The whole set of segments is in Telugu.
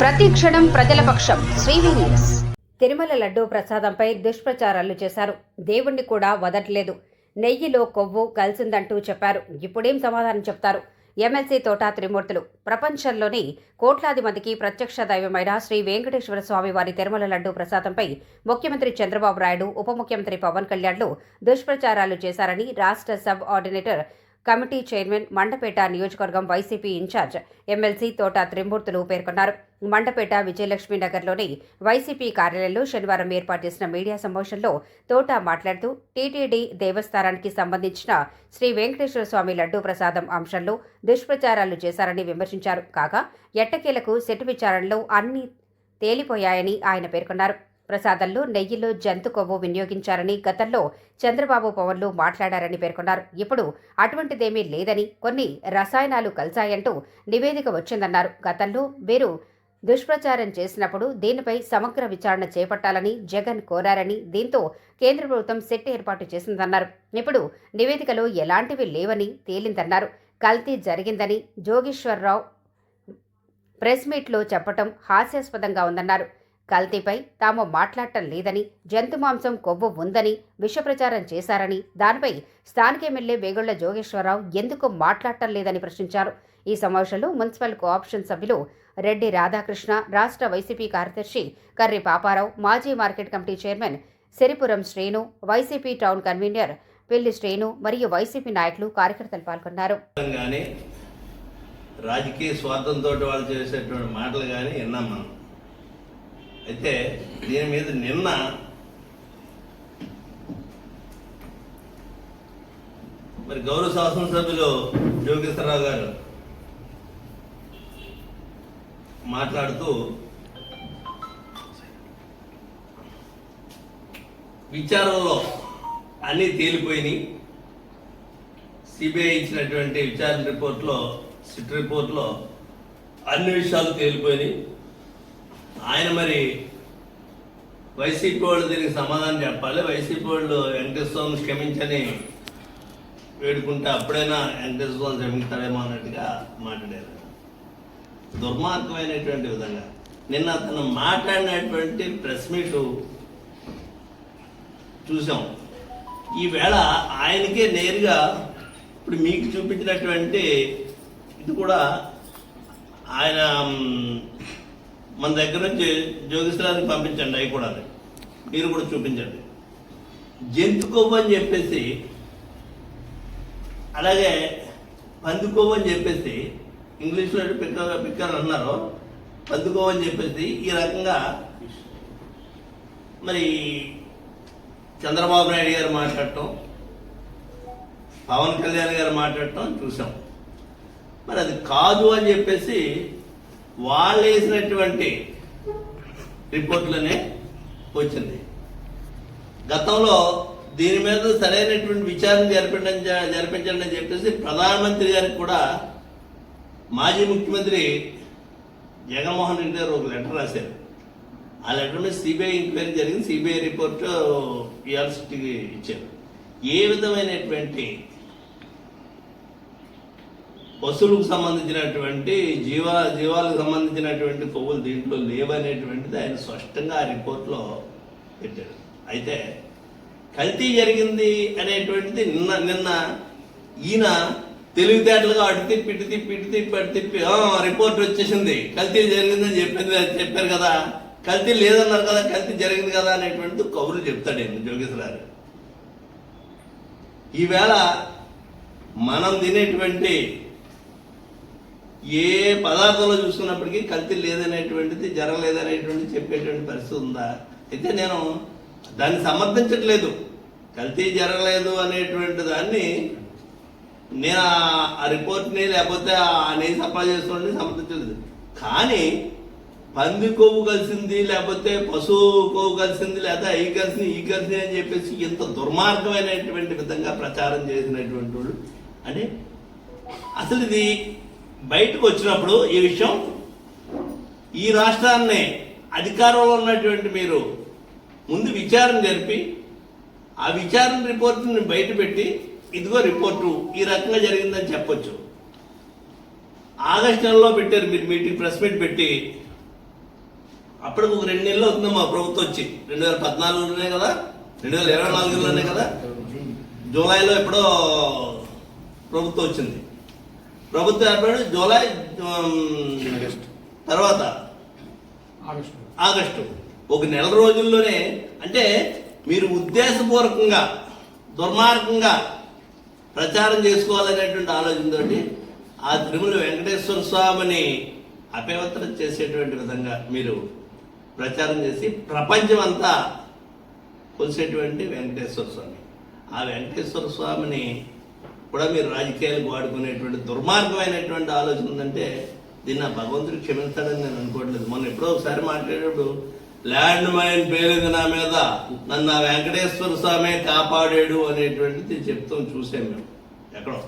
ప్రతి క్షణం ప్రజల పక్షం. శ్రీవి తిరుమల లడ్డూ ప్రసాదంపై దుష్ప్రచారాలు చేశారు. దేవుణ్ణి కూడా వదట్లేదు. నెయ్యిలో కొవ్వు కలిసిందంటూ చెప్పారు. ఇప్పుడేం సమాధానం చెప్తారు? ఎమ్మెల్సీ తోటా త్రిమూర్తులు. ప్రపంచంలోని కోట్లాది మందికి ప్రత్యక్ష దైవమైన శ్రీ వెంకటేశ్వర స్వామి వారి తిరుమల లడ్డూ ప్రసాదంపై ముఖ్యమంత్రి చంద్రబాబు నాయుడు ఉప ముఖ్యమంత్రి పవన్ కళ్యాణ్లు దుష్ప్రచారాలు చేశారని రాష్ట్ర sub ordinator committee chairman Mandapeta నియోజకవర్గం వైసీపీ ఇన్ఛార్జ్ ఎమ్మెల్సీ తోట త్రిమూర్తులు పేర్కొన్నారు. మండపేట విజయలక్ష్మి నగర్లోని వైసీపీ కార్యాలయంలో శనివారం ఏర్పాటు చేసిన మీడియా సమావేశంలో తోట మాట్లాడుతూ టీటీడీ దేవస్థానానికి సంబంధించిన శ్రీ వెంకటేశ్వర స్వామి లడ్డూ ప్రసాదం అంశంలో దుష్ప్రచారాలు చేశారని విమర్శించారు. కాగా ఎట్టకేలకు సెట్ విచారణలో అన్ని తేలిపోయాయని ఆయన పేర్కొన్నారు. ప్రసాదంలో నెయ్యిలో జంతు కొవ్వు వినియోగించారని గతంలో చంద్రబాబు పవన్లు మాట్లాడారని పేర్కొన్నారు. ఇప్పుడు అటువంటిదేమీ లేదని కొన్ని రసాయనాలు కలిశాయంటూ నివేదిక వచ్చిందన్నారు. గతంలో వీరు దుష్ప్రచారం చేసినప్పుడు దీనిపై సమగ్ర విచారణ చేపట్టాలని జగన్ కోరారని దీంతో కేంద్ర ప్రభుత్వం సెట్ ఏర్పాటు చేసిందన్నారు. ఇప్పుడు నివేదికలో ఎలాంటివి లేవని తేలిందన్నారు. కల్తీ జరిగిందని జోగేశ్వరరావు ప్రెస్ మీట్లో చెప్పటం హాస్యాస్పదంగా ఉందన్నారు. కల్తీపై తాము మాట్లాడటం లేదని జంతు మాంసం కొవ్వు ఉందని విషప్రచారం చేశారని దానిపై స్థానిక ఎమ్మెల్యే వేగుళ్ళ జోగేశ్వరరావు ఎందుకు మాట్లాడటం లేదని ప్రశ్నించారు. ఈ సమావేశంలో మున్సిపల్ కోఆప్షన్ సభ్యులు రెడ్డి రాధాకృష్ణ రాష్ట్ర వైసీపీ కార్యదర్శి కర్రి పాపారావు మాజీ మార్కెట్ కమిటీ చైర్మన్ సిరిపురం శ్రేణు వైసీపీ టౌన్ కన్వీనర్ పెళ్ళి శ్రేణు మరియు వైసీపీ నాయకులు కార్యకర్తలు పాల్గొన్నారు. రాజకీయ స్వార్థంతో వాళ్ళు చేసేటువంటి మాటలు కానీ విన్నాం మనం. అయితే దీని మీద నిన్న మరి గౌరవ శాసనసభ్యులు యోగేశ్వరరావు గారు మాట్లాడుతూ విచారణలో అన్నీ తేలిపోయినాయి. సిబిఐ ఇచ్చినటువంటి విచారణ రిపోర్ట్లో సిట్ రిపోర్ట్లో అన్ని విషయాలు తేలిపోయినాయి. ఆయన మరి వైసీపీ వాళ్ళు దీనికి సమాధానం చెప్పాలి. వైసీపీ వాళ్ళు వెంకటేశ్వర స్వామి క్షమించని వేడుకుంటే అప్పుడైనా వెంకటేశ్వర స్వామి క్షమిస్తాడేమో అన్నట్టుగా మాట్లాడారు. దుర్మార్గమైనటువంటి విధంగా. నిన్న అతను మాట్లాడినటువంటి ప్రెస్ మీటు చూసాం. ఈవేళ ఆయనకే నేరుగా ఇప్పుడు మీకు చూపించినటువంటి ఇది కూడా ఆయన మన దగ్గర నుంచి జ్యోతిష్రానికి పంపించండి అవి కూడా మీరు కూడా చూపించండి. జంతు కొవ్వు అని చెప్పేసి అలాగే పంది కొవ్వు అని చెప్పేసి ఇంగ్లీష్లో పిక్కర్ పిక్కర్ అన్నారు. పంది కొవ్వు అని చెప్పేసి ఈ రకంగా మరి చంద్రబాబు నాయుడు గారు మాట్లాడటం పవన్ కళ్యాణ్ గారు మాట్లాడటం చూసాం. మరి అది కాదు అని చెప్పేసి వాళ్ళు వేసినటువంటి రిపోర్ట్లోనే వచ్చింది. గతంలో దీని మీద సరైనటువంటి విచారణ జరిపించడం జరిపించండి అని చెప్పేసి ప్రధానమంత్రి గారికి కూడా మాజీ ముఖ్యమంత్రి జగన్మోహన్ రెడ్డి గారు ఒక లెటర్ రాశారు. ఆ లెటర్ మీద సిబిఐ ఎంక్వైరీ జరిగింది. సిబిఐ రిపోర్ట్ యూనివర్సిటీకి ఇచ్చారు. ఏ విధమైనటువంటి పశువులకు సంబంధించినటువంటి జీవ జీవాలకు సంబంధించినటువంటి కొవ్వులు దీంట్లో లేవనేటువంటిది ఆయన స్పష్టంగా ఆ రిపోర్ట్లో పెట్టారు అయితే కల్తీ జరిగింది అనేటువంటిది నిన్న నిన్న ఈయన తెలివితేటలుగా అటు తిప్పి ఇటు తిప్పి ఇటు తిప్పి అటు తిప్పి రిపోర్ట్ వచ్చేసింది. కల్తీ జరిగిందని చెప్పింది చెప్పారు కదా. కల్తీ లేదన్నారు కదా కల్తీ జరిగింది కదా అనేటువంటిది కౌరులు చెప్తాడు ఈయన జోగేశ్వరారు ఈవేళ మనం తినేటువంటి ఏ పదార్థంలో చూసుకున్నప్పటికీ కల్తీ లేదనేటువంటిది జరగలేదనేటువంటిది చెప్పేటువంటి పరిస్థితి ఉందా? అయితే నేను దాన్ని సమర్థించట్లేదు. కల్తీ జరగలేదు అనేటువంటి దాన్ని నేను ఆ- రిపోర్ట్ని లేకపోతే ఆ నేను సప్లై చేసుకోండి సమర్థించలేదు కానీ పంది కొవ్వు కలిసింది లేకపోతే పశువు కొవ్వు కలిసింది లేదా ఈ కలిసింది ఈ కలిసింది అని చెప్పేసి ఇంత దుర్మార్గమైనటువంటి విధంగా ప్రచారం చేసినటువంటి వాళ్ళు అంటే అసలు ఇది బయటకు వచ్చినప్పుడు ఈ విషయం ఈ రాష్ట్రాన్ని అధికారంలో ఉన్నటువంటి మీరు ముందు విచారణ జరిపి ఆ విచారణ రిపోర్టుని బయటపెట్టి ఇదిగో రిపోర్టు ఈ రకంగా జరిగిందని చెప్పొచ్చు. ఆగస్టు నెలలో పెట్టారు మీరు మీటింగ్ ప్రెస్ మీట్ పెట్టి. అప్పటికి ఒక రెండు నెలలు అవుతుంది మా ప్రభుత్వం వచ్చి. రెండు వేల పద్నాలుగులోనే కదా? రెండు వేల ఇరవై నాలుగులోనే కదా? జూలైలో ఎప్పుడో ప్రభుత్వం వచ్చింది. ప్రభుత్వం ఏర్పడి జూలై తర్వాత. ఆగస్టు. ఆగస్టు. ఒక నెల రోజుల్లోనే అంటే మీరు ఉద్దేశపూర్వకంగా దుర్మార్గంగా ప్రచారం చేసుకోవాలనేటువంటి ఆలోచనతోటి ఆ తిరుమల వెంకటేశ్వర స్వామిని అపవిత్రం చేసేటువంటి విధంగా మీరు ప్రచారం చేసి ప్రపంచం అంతా కొలిసేటువంటి వెంకటేశ్వర స్వామి. ఆ వెంకటేశ్వర స్వామిని కూడా మీరు రాజకీయాలకు వాడుకునేటువంటి దుర్మార్గమైనటువంటి ఆలోచన ఉందంటే దీన్ని నా భగవంతుడు క్షమించాడని నేను అనుకోవట్లేదు. మొన్న ఎప్పుడో ఒకసారి మాట్లాడేటప్పుడు ల్యాండ్ మైన్ పేలింది నా మీద నన్ను ఆ వెంకటేశ్వర స్వామి కాపాడాడు అనేటువంటిది చెప్తాం చూసాం మేము. ఎక్కడో.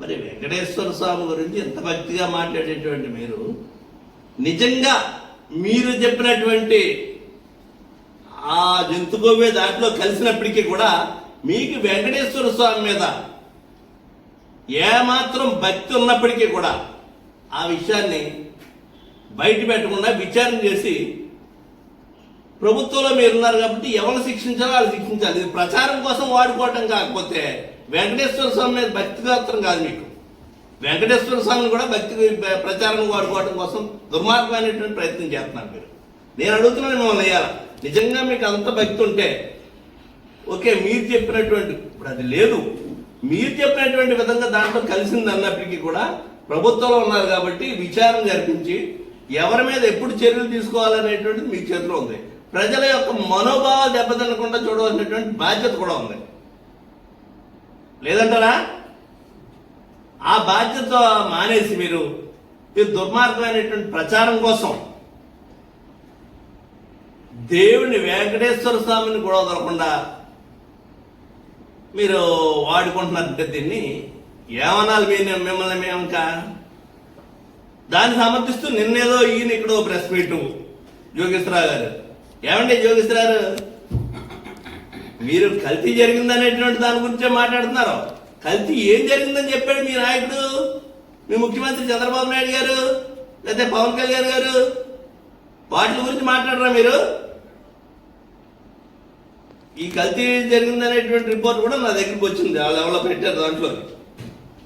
మరి వెంకటేశ్వర స్వామి గురించి ఎంత భక్తిగా మాట్లాడేటువంటి మీరు నిజంగా మీరు చెప్పినటువంటి ఆ జంతుకోవే దాంట్లో కలిసినప్పటికీ కూడా మీకు వెంకటేశ్వర స్వామి మీద ఏమాత్రం భక్తి ఉన్నప్పటికీ కూడా ఆ విషయాన్ని బయట పెట్టకుండా విచారణ చేసి ప్రభుత్వంలో మీరు ఉన్నారు కాబట్టి ఎవరు శిక్షించాలో వాళ్ళు శిక్షించాలి. ఇది ప్రచారం కోసం వాడుకోవటం కాకపోతే వెంకటేశ్వర స్వామి మీద భక్తి మాత్రం కాదు మీకు. వెంకటేశ్వర స్వామిని కూడా భక్తి ప్రచారం వాడుకోవడం కోసం దుర్మార్గమైనటువంటి ప్రయత్నం చేస్తున్నారు మీరు. నేను అడుగుతున్నాను మిమ్మల్ని అయ్యాల నిజంగా మీకు అంత భక్తి ఉంటే ఓకే మీరు చెప్పినటువంటి ఇప్పుడు అది లేదు. మీరు చెప్పినటువంటి విధంగా దాంట్లో కలిసింది అన్నప్పటికీ కూడా ప్రభుత్వంలో ఉన్నారు కాబట్టి విచారణ జరిపించి ఎవరి మీద ఎప్పుడు చర్యలు తీసుకోవాలనేటువంటిది మీ చేతిలో ఉంది. ప్రజల యొక్క మనోభావాలు దెబ్బతినకుండా చూడవలసినటువంటి బాధ్యత కూడా ఉంది. లేదంటారా? ఆ బాధ్యత మానేసి మీరు ఈ దుర్మార్గమైనటువంటి ప్రచారం కోసం దేవుని వెంకటేశ్వర స్వామిని కూడా దొరకకుండా మీరు వాడుకుంటున్నారంటే దీన్ని ఏమనాలి మీ- మిమ్మల్ని మేము దాన్ని సమర్థిస్తూ నిన్నేదో ఈయన ఇక్కడ ప్రెస్ మీట్ జోగేశ్వరరావు గారు. ఏమండి జోగేశ్వరారు మీరు కల్తీ జరిగిందనేటువంటి దాని గురించే మాట్లాడుతున్నారు. కల్తీ ఏం జరిగిందని చెప్పాడు మీ నాయకుడు? మీ ముఖ్యమంత్రి చంద్రబాబు నాయుడు గారు? లేకపోతే పవన్ కళ్యాణ్ గారు? వాటి గురించి మాట్లాడరా మీరు? ఈ కల్తీ జరిగిందనేటువంటి రిపోర్ట్ కూడా నా దగ్గరికి వచ్చింది వాళ్ళు ఎవరో పెట్టారు దాంట్లో.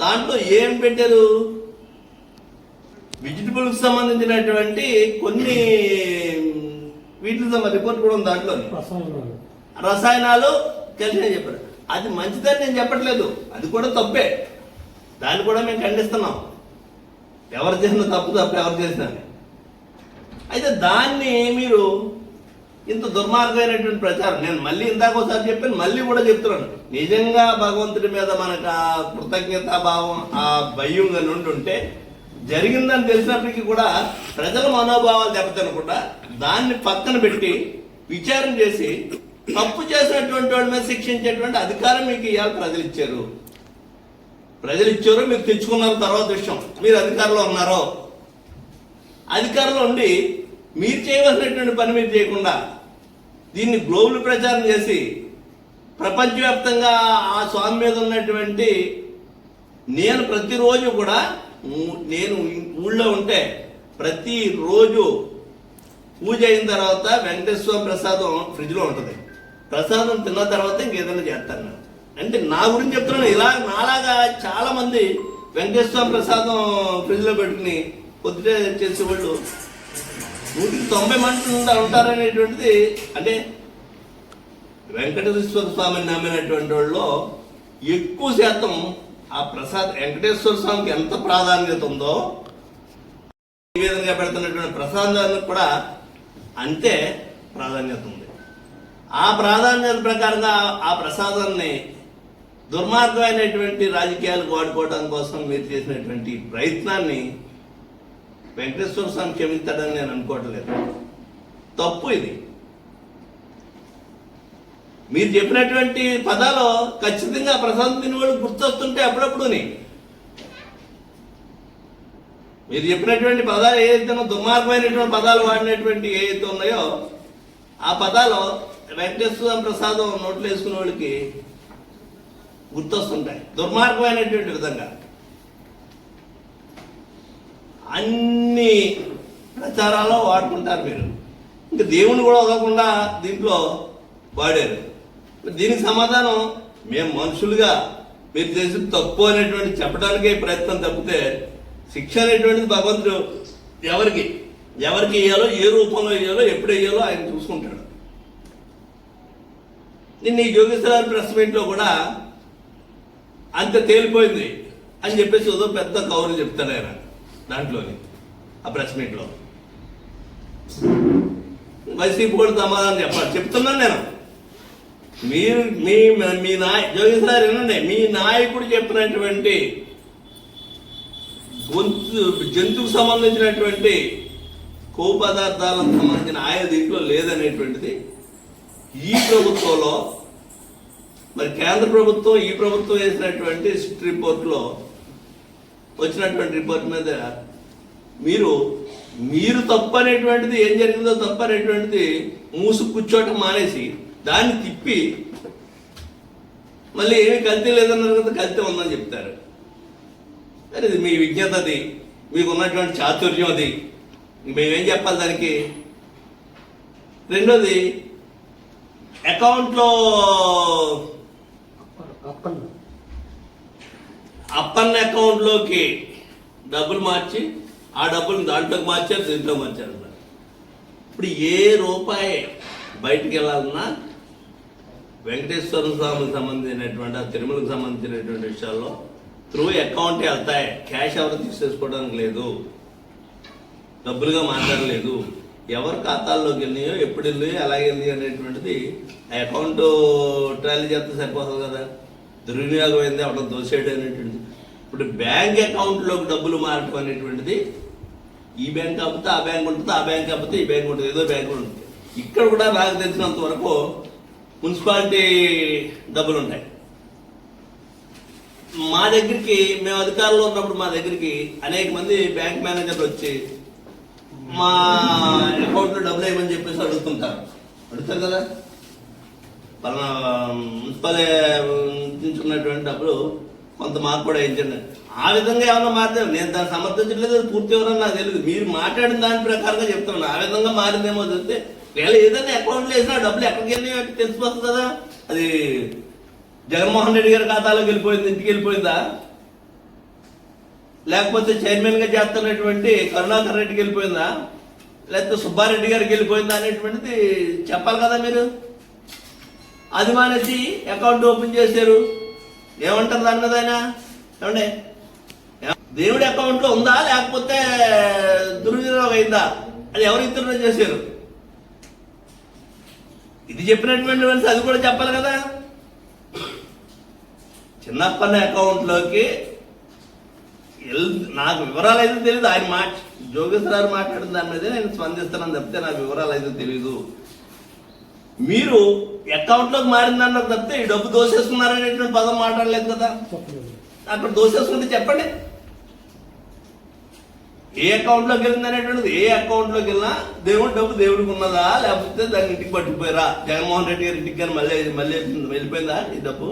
దాంట్లో ఏం పెట్టారు? వెజిటబుల్కి సంబంధించినటువంటి కొన్ని సంబంధించిన రిపోర్ట్ కూడా ఉంది దాంట్లో. రసాయనాలు. రసాయనాలు కలిసి చెప్పారు. అది మంచిదని నేను చెప్పట్లేదు. అది కూడా తప్పే. దాన్ని కూడా మేము ఖండిస్తున్నాం. ఎవరు చేసిన తప్పు తప్పు ఎవరు చేసినా. అయితే దాన్ని మీరు ఇంత దుర్మార్గమైనటువంటి ప్రచారం. నేను మళ్ళీ ఇందాక ఒకసారి చెప్పాను మళ్ళీ కూడా చెప్తున్నాను. నిజంగా భగవంతుడి మీద మనకు ఆ కృతజ్ఞతా భావం ఆ భయం నుండి ఉంటే జరిగిందని తెలిసినప్పటికీ కూడా ప్రజల మనోభావాలు దెబ్బతినకుండా దాన్ని పక్కన పెట్టి విచారం చేసి తప్పు చేసినటువంటి వాడి మీద శిక్షించేటువంటి అధికారం మీకు ఇవాళ ప్రజలు ఇచ్చారు. ప్రజలు ఇచ్చారు మీరు తెచ్చుకున్నారు తర్వాత విషయం. మీరు అధికారంలో ఉన్నారో. అధికారంలో ఉండి మీరు చేయవలసినటువంటి పని మీరు చేయకుండా దీన్ని గ్లోబల్ ప్రచారం చేసి ప్రపంచవ్యాప్తంగా ఆ స్వామి మీద ఉన్నటువంటి నేను ప్రతిరోజు కూడా నేను ఊళ్ళో ఉంటే ప్రతిరోజు పూజ అయిన తర్వాత వెంకటేశ్వర ప్రసాదం ఫ్రిడ్జ్లో ఉంటుంది. ప్రసాదం తిన్న తర్వాత ఇంకేదైనా చేస్తాను నేను. అంటే నా గురించి చెప్తున్నాను. ఇలా నాలాగా చాలా మంది వెంకటేశ్వర ప్రసాదం ఫ్రిడ్జ్లో పెట్టుకుని పొద్దుటే చేసేవాళ్ళు నూటికి తొంభై మంది ఉంటారనేటువంటిది అంటే వెంకటేశ్వర స్వామిని నమ్మినటువంటి వాళ్ళు ఎక్కువ శాతం ఆ ప్రసాద్ వెంకటేశ్వర స్వామికి ఎంత ప్రాధాన్యత ఉందో నివేదనగా పెడుతున్నటువంటి ప్రసాదానికి కూడా అంతే ప్రాధాన్యత ఉంది. ఆ ప్రాధాన్యత ప్రకారంగా ఆ ప్రసాదాన్ని దుర్మార్గమైనటువంటి రాజకీయాలు వాడుకోవడం కోసం మీరు చేసినటువంటి ప్రయత్నాన్ని వెంకటేశ్వర స్వామి క్షమించాడని నేను అనుకోవట్లేదు. తప్పు ఇది. మీరు చెప్పినటువంటి పదాలు ఖచ్చితంగా ప్రసాదం తినేవాళ్ళు గుర్తొస్తుంటే అప్పుడప్పుడుని. మీరు చెప్పినటువంటి పదాలు ఏదైతే దుర్మార్గమైనటువంటి పదాలు వాడినటువంటి ఏదైతే ఉన్నాయో ఆ పదాలు వెంకటేశ్వర ప్రసాదం నోట్లు వేసుకునే వాళ్ళకి గుర్తొస్తుంటాయి. దుర్మార్గమైనటువంటి విధంగా. అన్ని ప్రచారాల్లో వాడుకుంటారు మీరు ఇంకా దేవుని కూడా వదలకుండా దీంట్లో వాడారు. దీనికి సమాధానం మేము మనుషులుగా మీరు చేసిన తప్పు అనేటువంటి చెప్పడానికే ప్రయత్నం తప్పితే శిక్ష అనేటువంటిది భగవంతుడు ఎవరికి ఎవరికి వేయాలో ఏ రూపంలో వేయాలో ఎప్పుడు వేయాలో ఆయన చూసుకుంటాడు. నిన్న ఈ యోగేశ్వర ప్రెస్ మీట్లో కూడా అంత తేలిపోయింది అని చెప్పేసి ఏదో పెద్ద కౌరు చెప్తాడు ఆయన. దాంట్లోని ఆ ప్రెస్ మీట్లో వైసీపీ కూడా సమాధానం చెప్పాలి. చెప్తున్నాను నేను. మీరు మీ మీ నాయ జోగేశ్వర వినండి మీ నాయకుడు చెప్పినటువంటి గొంతు జంతువుకు సంబంధించినటువంటి కో పదార్థాలకు సంబంధించిన ఆయన దీంట్లో లేదనేటువంటిది ఈ ప్రభుత్వంలో మరి కేంద్ర ప్రభుత్వం ఈ ప్రభుత్వం వేసినటువంటి రిపోర్ట్లో వచ్చినటువంటి రిపోర్ట్ మీద మీరు మీరు తప్పనేటువంటిది ఏం జరిగిందో తప్పనేటువంటిది మూసు కూర్చోవటం మానేసి దాన్ని తిప్పి మళ్ళీ ఏమి కల్తీ లేదన్నారు కదా కల్తీ ఉందని చెప్తారు. మరి ఇది మీ విజ్ఞత అది. మీకు ఉన్నటువంటి చాతుర్యం అది. మేమేం చెప్పాలి దానికి? రెండోది అకౌంట్లో అప్పన్న అప్పన్న అకౌంట్లోకి డబ్బులు మార్చి ఆ డబ్బులు దాంట్లోకి మార్చారు దీంట్లో మార్చారు ఇప్పుడు ఏ రూపాయి బయటికి వెళ్ళాలన్నా వెంకటేశ్వర స్వామికి సంబంధించినటువంటి ఆ తిరుమలకు సంబంధించినటువంటి విషయాల్లో త్రూ అకౌంటే వెళ్తాయి. క్యాష్ ఎవరు తీసేసుకోవడానికి లేదు. డబ్బులుగా మాట్లాడలేదు. ఎవరి ఖాతాల్లోకి వెళ్ళినాయో ఎప్పుడు వెళ్ళాయో ఎలాగ వెళ్ళి అనేటువంటిది ఆ అకౌంట్ ట్రాలీ చేస్తే సరిపోతుంది కదా. దుర్వినియోగం అయింది అక్కడ దోసేయడం అనేటువంటిది. ఇప్పుడు బ్యాంక్ అకౌంట్లోకి డబ్బులు మారటం అనేటువంటిది ఈ బ్యాంక్ కాకపోతే ఆ బ్యాంక్ ఉంటుంది ఆ బ్యాంక్ కాకపోతే ఈ బ్యాంక్ ఉంటుంది ఏదో బ్యాంక్ ఉంటుంది. ఇక్కడ కూడా నాకు తెలిసినంత వరకు మున్సిపాలిటీ డబ్బులు ఉంటాయి. మా దగ్గరికి మేము అధికారంలో ఉన్నప్పుడు మా దగ్గరికి అనేక మంది బ్యాంక్ మేనేజర్లు వచ్చి మా అకౌంట్లో డబ్బులు వేయమని చెప్పేసి అడుగుతుంటారు. అడుగుతారు కదా? పలానా మున్సిపల్ నుంచి ఉన్నటువంటి డబ్బులు కొంత మాకు కూడా వేయించండి ఆ విధంగా ఏమైనా మారితే నేను దాన్ని సమర్థించట్లేదు పూర్తి ఎవరన్నా నాకు తెలియదు మీరు మాట్లాడిన దాని ప్రకారంగా చెప్తున్నాను. ఆ విధంగా మారిందేమో తెలిస్తే వేళ ఏదైనా అకౌంట్లో వేసినా డబ్బులు ఎక్కడికి వెళ్ళినాయో తెలిసిపోతుంది కదా. అది జగన్మోహన్ రెడ్డి గారి ఖాతాలోకి వెళ్ళిపోయింది ఇంటికి వెళ్ళిపోయిందా? లేకపోతే చైర్మన్గా చేస్తున్నటువంటి కరుణాకర్ రెడ్డికి వెళ్ళిపోయిందా? లేకపోతే సుబ్బారెడ్డి గారికి వెళ్ళిపోయిందా అనేటువంటిది చెప్పాలి కదా మీరు. అది మానేసి అకౌంట్ ఓపెన్ చేశారు. ఏమంటారు దాని మీద ఆయన? ఏమండి? దేవుడి అకౌంట్లో ఉందా? లేకపోతే దుర్వినియోగం అయిందా? అది ఎవరు ఇతరులు చేశారు? ఇది చెప్పినటువంటి మనిషి అది కూడా చెప్పాలి కదా. చిన్నప్పన్న అకౌంట్లోకి నాకు వివరాలు అయితే తెలియదు ఆయన మాట జోగేశ్వరారు మాట్లాడిన దాని మీదే నేను స్పందిస్తున్నాను తప్పితే నాకు వివరాలు అయితే తెలియదు మీరు అకౌంట్లోకి మారిందన్నారు తప్పితే ఈ డబ్బు దోసేసుకున్నారనేటువంటి పదం మాట్లాడలేదు కదా? అక్కడ దోసేసుకుంటే చెప్పండి. ఏ అకౌంట్లోకి వెళ్ళింది అనేటువంటిది ఏ అకౌంట్లోకి వెళ్ళినా దేవుడి డబ్బు దేవుడికి ఉన్నదా? లేకపోతే దాన్ని ఇంటికి పట్టుకుపోయారా? జగన్మోహన్ రెడ్డి గారి ఇంటికి కానీ మళ్ళీ మళ్ళీ వెళ్ళిపోయిందా ఈ డబ్బు?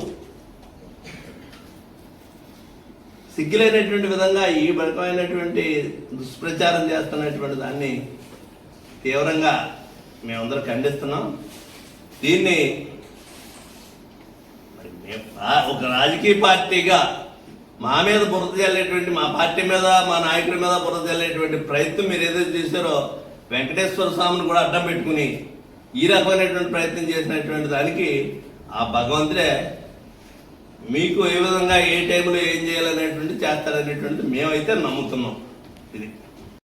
సిగ్గులైనటువంటి విధంగా ఈ రకమైనటువంటి దుష్ప్రచారం చేస్తున్నటువంటి దాన్ని తీవ్రంగా మేమందరం ఖండిస్తున్నాం. దీన్ని మరి ఒక రాజకీయ పార్టీగా మా మీద బురద చల్లేటువంటి మా పార్టీ మీద మా నాయకుడి మీద బురద చల్లేటువంటి ప్రయత్నం మీరు ఏదైతే చేశారో వెంకటేశ్వర స్వామిని కూడా అడ్డం పెట్టుకుని ఈ రకమైనటువంటి ప్రయత్నం చేసినటువంటి దానికి ఆ భగవంతుడే మీకు ఏ విధంగా ఏ టైంలో ఏం చేయాలనేటువంటి చేస్తారనేటువంటి మేమైతే నమ్ముతున్నాం.